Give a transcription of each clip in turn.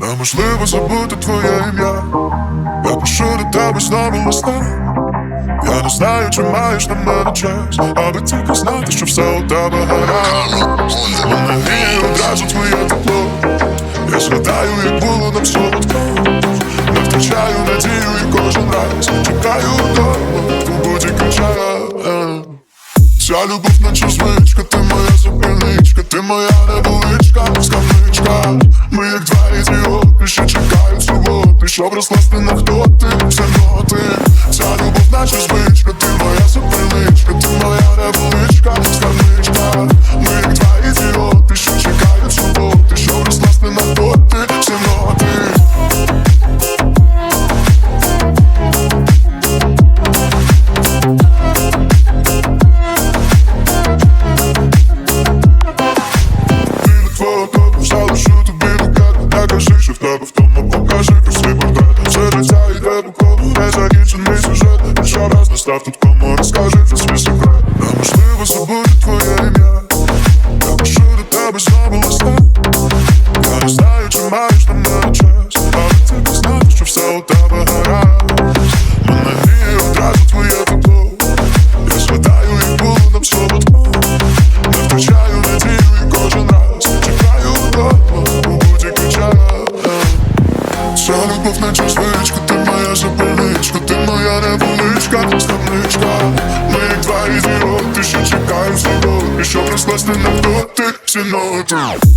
Неможливо забути твоє ім'я. Я пишу до тебе знову листа. Я не знаю, чи маєш на мене час, аби тільки знати, що все у тебе гаразд. Мене гріє одразу твоє тепло. Я згадаю, як було нам солодко. Не втрачаю надію і кожен раз чекаю вдома у будь-який час. Ця любов наче звичка, ти моя запальничка, ти моя невеличка що чекають суботи Щоб розкласти хто ти, все ноти Ця любов наче звичка, ти моя запальничка, ти моя невеличка скамничка Ми як два ідіоти, що чекають суботи. Щоб розкласти хто ти, все ноти Біля залишу тобі по не закінчений сюжет І щораз настав тут кому розкажи про свій секрет Неможливо забути твоє ім'я Я пишу до тебе знову листа Я не знаю, чи маєш на мене час Але тільки знати, що все у тебе гаразд ставничка Ми як два ідіоти, що чекаємо свободи Щоб розкласти на доти всі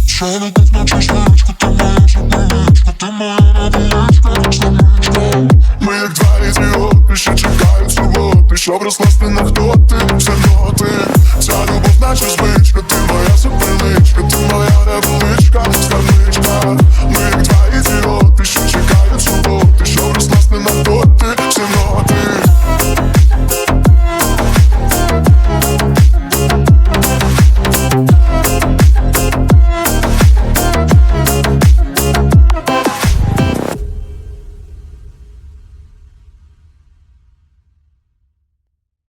Що не так наче звичка, ти моя запальничка, ти моя невеличка ставничка Ми як два ідіоти, що чекають і що розкласти на хто ти всі ноти